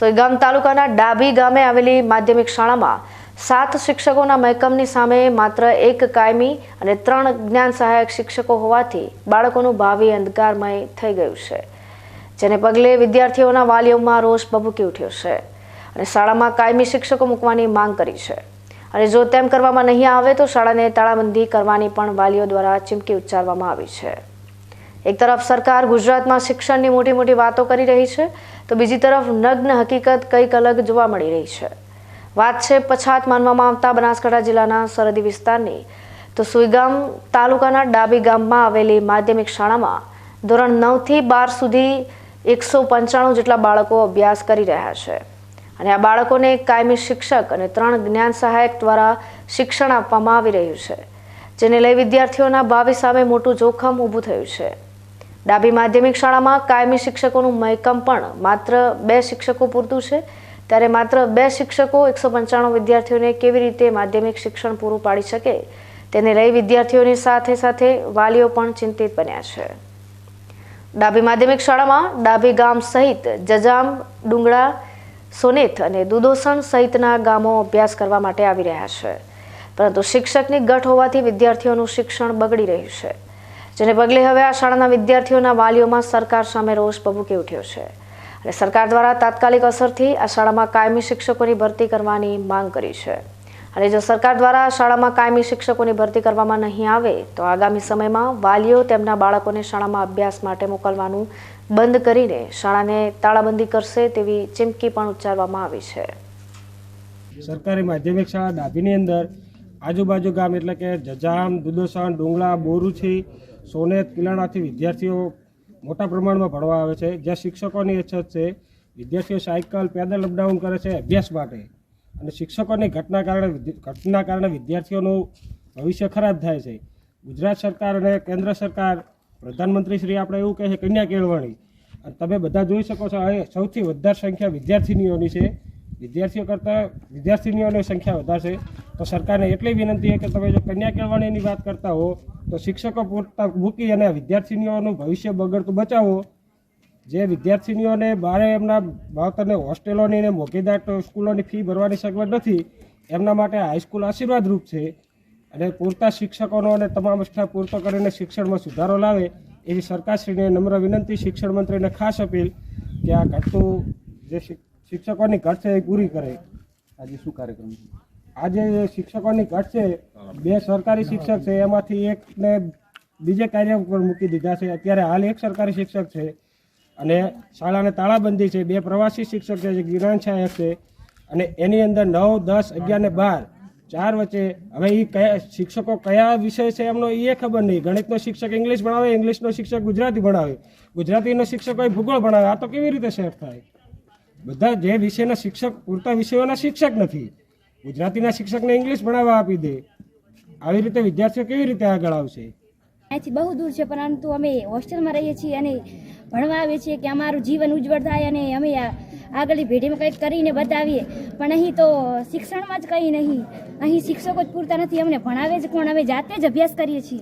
સોયગામ તાલુકાના ડાભી ગામે આવેલી માધ્યમિક શાળામાં સાત શિક્ષકોના મહેકમની સામે માત્ર એક કાયમી અને ત્રણ જ્ઞાન સહાયક શિક્ષકો હોવાથી બાળકોનું ભાવિ અંધકારમય થઈ ગયું છે, જેને પગલે વિદ્યાર્થીઓના વાલીઓમાં રોષ ભભૂકી ઉઠ્યો છે અને શાળામાં કાયમી શિક્ષકો મૂકવાની માંગ કરી છે. અને જો તેમ કરવામાં નહીં આવે તો શાળાને તાળાબંધી કરવાની પણ વાલીઓ દ્વારા ચીમકી ઉચ્ચારવામાં આવી છે. એક તરફ સરકાર ગુજરાતમાં શિક્ષણની મોટી મોટી વાતો કરી રહી છે, તો બીજી તરફ નગ્ન હકીકત કંઈક અલગ જોવા મળી રહી છે. વાત છે પછાત માનવામાં આવતા બનાસકાંઠા જિલ્લાના સરહદી વિસ્તારની. તો સુઈગામ તાલુકાના ડાબી ગામમાં આવેલી માધ્યમિક શાળામાં ધોરણ નવથી બાર સુધી એકસો પંચાણું જેટલા બાળકો અભ્યાસ કરી રહ્યા છે. અને આ બાળકોને એક કાયમી શિક્ષક અને ત્રણ જ્ઞાન સહાયક દ્વારા શિક્ષણ આપવામાં આવી રહ્યું છે, જેને લઈ વિદ્યાર્થીઓના ભાવિ સામે મોટું જોખમ ઊભું થયું છે. ડાબી માધ્યમિક શાળામાં કાયમી શિક્ષકોનું મહેકમ પણ માત્ર બે શિક્ષકો પૂરતું છે. ત્યારે માત્ર બે શિક્ષકો એકસો પંચાણું વિદ્યાર્થીઓને કેવી રીતે માધ્યમિક શિક્ષણ પૂરું પાડી શકે તેને લઈ વિદ્યાર્થીઓની સાથે સાથે વાલીઓ પણ ચિંતિત બન્યા છે. ડાબી માધ્યમિક શાળામાં ડાબી ગામ સહિત જજામ, ડુંગળા, સોનેથ અને દુદોસણ સહિતના ગામો અભ્યાસ કરવા માટે આવી રહ્યા છે. પરંતુ શિક્ષકની ગઠ હોવાથી વિદ્યાર્થીઓનું શિક્ષણ બગડી રહ્યું છે. જેને પગલે હવે આ શાળાના વિદ્યાર્થીઓના વાલીઓમાં સરકાર સામે રોષ ભભૂકી ઉઠ્યો છે. અને સરકાર દ્વારા તાત્કાલિક અસરથી આ શાળામાં કાયમી શિક્ષકોની ભરતી કરવાની માંગ કરી છે. અને જો સરકાર દ્વારા શાળામાં કાયમી શિક્ષકોની ભરતી કરવામાં નહીં આવે, તો આગામી સમયમાં વાલીઓ તેમના બાળકોને શાળામાં અભ્યાસ માટે મોકલવાનું બંધ કરીને શાળાને તાળાબંધી કરશે તેવી ચીમકી પણ ઉચ્ચારવામાં આવી છે. સરકારી માધ્યમિક શાળા ડાભીની અંદર આજુબાજુ ગામ એટલે કે જજામ, દુદોસણ, ડુંગળા, બોરુછી, સોનેત કિલાણાથી વિદ્યાર્થીઓ મોટા પ્રમાણમાં ભણવા આવે છે. જ્યાં શિક્ષકોની અછત છે, વિદ્યાર્થીઓ સાયકલ, પેદલ અપડાઉન કરે છે, અભ્યાસ માટે. અને શિક્ષકોની ઘટના કારણે ઘટના કારણે વિદ્યાર્થીઓનું ભવિષ્ય ખરાબ થાય છે. ગુજરાત સરકાર અને કેન્દ્ર સરકાર પ્રધાનમંત્રી શ્રી આપણે એવું કહે છે, કન્યા કેળવણી. અને તમે બધા જોઈ શકો છો અહીં સૌથી વધારે સંખ્યા વિદ્યાર્થીનીઓની છે. વિદ્યાર્થીઓ કરતાં વિદ્યાર્થીનીઓની સંખ્યા વધારશે. તો સરકારને એટલી વિનંતી કે તમે જો કન્યા કેળવણીની વાત કરતા હો, તો શિક્ષકો પૂરતા મૂકી અને વિદ્યાર્થીનીઓનું ભવિષ્ય બગડતું બચાવો. જે વિદ્યાર્થીનીઓને બારે એમના માવતરને હોસ્ટેલોની ને મોઘીદાટ સ્કૂલોની ફી ભરવાની સગવડ નથી, એમના માટે હાઈસ્કૂલ આશીર્વાદરૂપ છે. અને પૂરતા શિક્ષકોનો અને તમામ સ્ટાફ પૂરતો કરીને શિક્ષણમાં સુધારો લાવે, એવી સરકારશ્રીને નમ્ર વિનંતી, શિક્ષણ મંત્રીને ખાસ અપીલ કે આ ઘટતું જે શિક- શિક્ષકોની ઘટ છે એ પૂરી કરે. આજે શું કાર્યક્રમ આજે શિક્ષકોની ઘટ છે બે સરકારી શિક્ષક છે એમાંથી એકને બીજે કાર્ય ઉપર મૂકી દીધા છે. અત્યારે હાલ એક સરકારી શિક્ષક છે અને શાળાને તાળાબંધી છે. બે પ્રવાસી શિક્ષક છે જે જ્ઞાન સહાયક છે. અને એની અંદર નવ દસ અગિયાર ને બાર ચાર વચ્ચે. હવે એ કયા શિક્ષકો કયા વિષય છે એમનો એ ખબર નહીં. ગણિતનો શિક્ષક ઇંગ્લિશ ભણાવે ઇંગ્લિશનો શિક્ષક ગુજરાતી ભણાવે. ગુજરાતીનો શિક્ષક હોય ભૂગોળ ભણાવે. આ તો કેવી રીતે સેટ થાય? બધા જે વિષયના શિક્ષક, પૂરતા વિષયોના શિક્ષક નથી. ગુજરાતીના શિક્ષકને ઇંગ્લિશ ભણાવવા આપી દે. આવી રીતે વિદ્યાર્થીઓ કેવી રીતે આગળ આવશે? અહીંથી બહુ દૂર છે, પરંતુ અમે હોસ્ટેલમાં રહીએ છીએ અને ભણવા આવીએ છીએ કે અમારું જીવન ઉજ્જવળ થાય અને અમે આગળની પેઢીમાં કંઈક કરીને બતાવીએ. પણ અહીં તો શિક્ષણમાં જ કંઈ નહીં. અહીં શિક્ષકો જ પૂરતા નથી. અમને ભણાવે જ કોણ? અમે જાતે જ અભ્યાસ કરીએ છીએ.